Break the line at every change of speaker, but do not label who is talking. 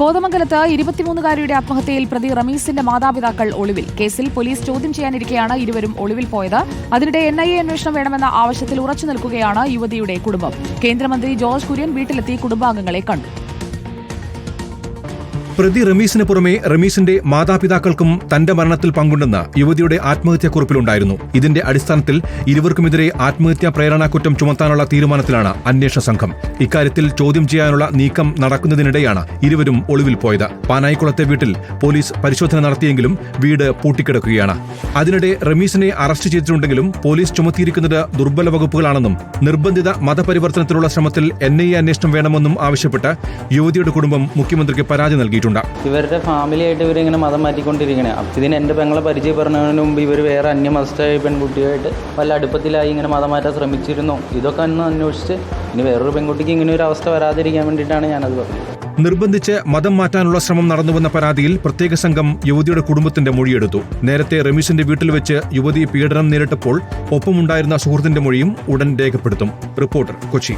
കോതമംഗലത്ത് ഇരുപത്തിമൂന്നുകാരിയുടെ ആത്മഹത്യയിൽ പ്രതി റമീസിന്റെ മാതാപിതാക്കൾ ഒളിവിൽ. കേസിൽ പോലീസ് ചോദ്യം ചെയ്യാനിരിക്കെയാണ് ഇരുവരും ഒളിവിൽ പോയത്. അതിനിടെ എൻ ഐ എ അന്വേഷണം വേണമെന്ന ആവശ്യത്തിൽ ഉറച്ചു നിൽക്കുകയാണ് യുവതിയുടെ കുടുംബം. കേന്ദ്രമന്ത്രി ജോർജ് കുര്യൻ വീട്ടിലെത്തി കുടുംബാംഗങ്ങളെ കണ്ടു.
പ്രതി റമീസിന് പുറമെ റമീസിന്റെ മാതാപിതാക്കൾക്കും തന്റെ മരണത്തിൽ പങ്കുണ്ടെന്ന് യുവതിയുടെ ആത്മഹത്യാക്കുറിപ്പിലുണ്ടായിരുന്നു ഇതിന്റെ അടിസ്ഥാനത്തിൽ ഇരുവർക്കുമെതിരെ ആത്മഹത്യാ പ്രേരണാക്കുറ്റം ചുമത്താനുള്ള തീരുമാനത്തിലാണ് അന്വേഷണ സംഘം. ഇക്കാര്യത്തിൽ ചോദ്യം ചെയ്യാനുള്ള നീക്കം നടക്കുന്നതിനിടെയാണ് ഇരുവരും ഒളിവിൽ പോയത്. പാനായിക്കുളത്തെ വീട്ടിൽ പോലീസ് പരിശോധന നടത്തിയെങ്കിലും വീട് പൂട്ടിക്കിടക്കുകയാണ്. അതിനിടെ റമീസിനെ അറസ്റ്റ് ചെയ്തിട്ടുണ്ടെങ്കിലും പോലീസ് ചുമത്തിയിരിക്കുന്നത് ദുർബല വകുപ്പുകളാണെന്നും നിർബന്ധിത മതപരിവർത്തനത്തിലുള്ള ശ്രമത്തിൽ എൻ ഐ എ അന്വേഷണം വേണമെന്നും ആവശ്യപ്പെട്ട് യുവതിയുടെ കുടുംബം മുഖ്യമന്ത്രിക്ക് പരാതി നൽകിയിട്ടുണ്ട്.
ഇവരുടെ ഫാമിലി ആയിട്ട് ഇവരിങ്ങനെ മതം മാറ്റിക്കൊണ്ടിരിക്കണേ. ഇതിന് എന്റെ പെങ്ങളെ പരിചയപ്പെടുന്നതിന് മുമ്പ് ഇവർ വേറെ അന്യമതസ്ഥായ പെൺകുട്ടിയായിട്ട് വല്ല അടുപ്പത്തിലായി ഇങ്ങനെ മതം മാറ്റാൻ ശ്രമിച്ചിരുന്നു. ഇതൊക്കെ ഒന്ന് അന്വേഷിച്ച് ഇനി വേറൊരു പെൺകുട്ടിക്ക് ഇങ്ങനെ ഒരു അവസ്ഥ വരാതിരിക്കാൻ വേണ്ടിയിട്ടാണ് ഞാനത് പറഞ്ഞത്.
നിർബന്ധിച്ച് മതം മാറ്റാനുള്ള ശ്രമം നടന്നുവെന്ന പരാതിയിൽ പ്രത്യേക സംഘം യുവതിയുടെ കുടുംബത്തിന്റെ മൊഴിയെടുത്തു. നേരത്തെ റമീഷിന്റെ വീട്ടിൽ വെച്ച് യുവതി പീഡനം നേരിട്ടപ്പോൾ ഒപ്പമുണ്ടായിരുന്ന സുഹൃത്തിന്റെ മൊഴിയും ഉടൻ രേഖപ്പെടുത്തും. റിപ്പോർട്ടർ കൊച്ചി.